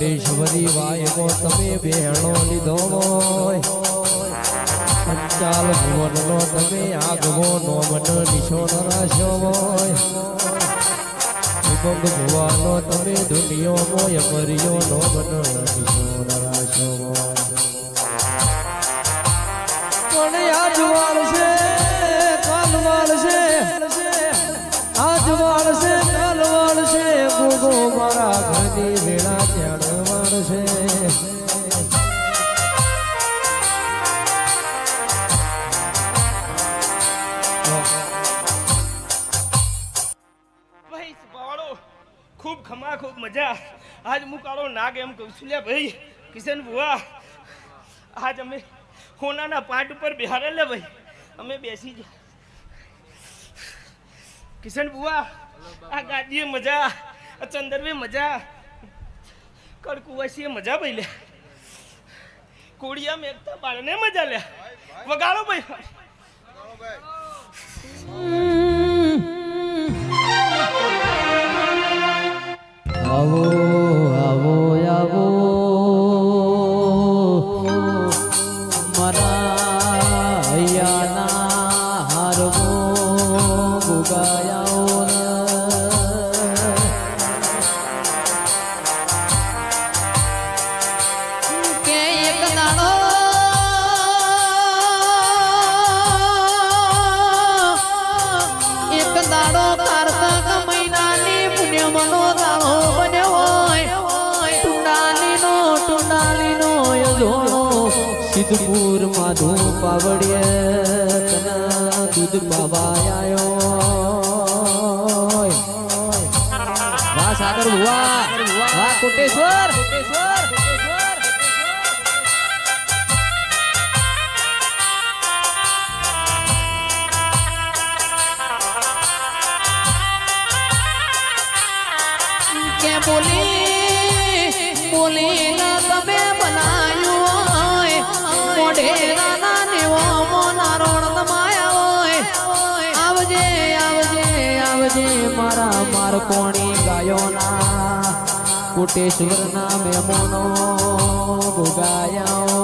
મોઢેશ્વરી વાયગો તમે બેહણો લીધો હોય. પંચાલ ભુવનનો તમે આગવો નોમન નિશોન રાશો હોય. ઉમંગ ભુવાનો તમે દુનિયો મોય મરિયો નોમન નિશોન રાશો હોય. પણ આજ વાળશે? કાલ વાળશે? આજ છે કાલવાલ છે ગોગો મારા ઘરની વેળા ત્યાં સ્વાળો ખૂબ ખમા, ખૂબ મજા. આજ હું કાળો નાગ એમ કહું છું. ભાઈ, કિશન બુઆ આજ અમે હોનાના પાટ ઉપર બિહારે ભાઈ. અમે બેસી ગયા. કિશન આ ગાદીએ મજા, આ ચંદરવે મજા. કડકુવાસીએ મજા ભાઈ લે. કોડિયા મેકતા બાળને મજા લે. વગાડો ભાઈ. એક દાડો કારતક મહિનાની પુણ્યમનો દાડો બન્યો હોય. ટુંડાલીનો ટુંડાલીનો યજોણો સિદ્ધપુર માધુ પાવડીએ તના દૂધ પાવાયો વાહ, સાગર ભુવા વાહ, કોટેશ્વર. કે બોલી બોલીને તમે બનાવ્યું હોય. મોઢેરાના નેવો મોનારોણ તમાયા હોય. આવજે આવજે આવજે, મારા માર ગાયોના. કોટેશ્વર ના મેમોનો ગુગાયો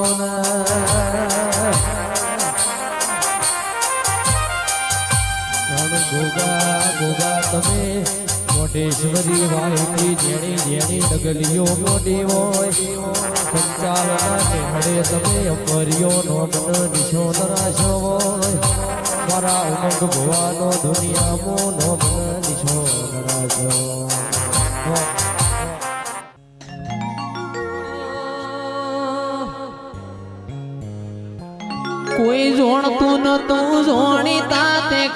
ભોગા ભોગા તમે મોઢેશ્વરી વાયકી જેણી જેણી ડગલીઓ મોટી હોય. સંચાલના હડે તમે અમરિયો નો મન નિશો નરાશો મારા ઉમંગ ભવાનો દુનિયામાં નો મન નિશો નરાશો કોઈ જોણતું નતું, જોણી તાતે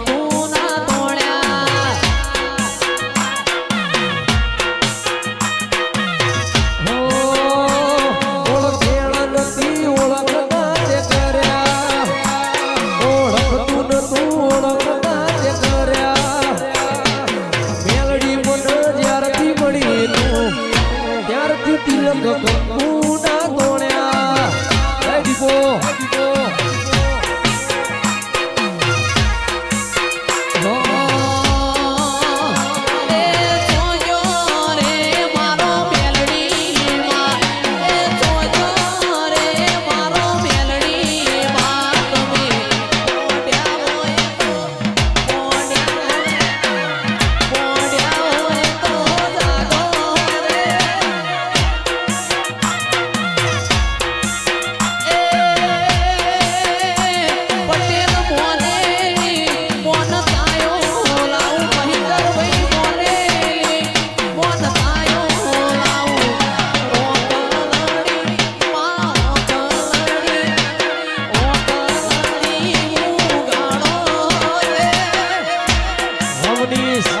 Taiwanese.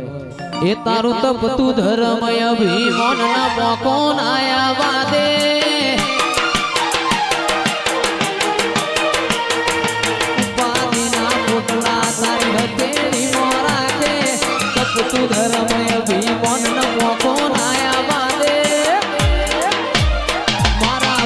એ તારું તપ તું ધર્મય અભિમોન ના મોકો નાયા વાદે તું ધર્મય અભિમોન ન મોકો નાયા વાદે. મારા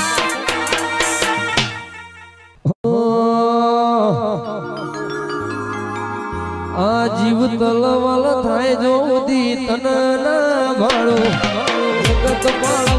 જીવ તલવલ થાય જોદી તન ના ભાળો જગત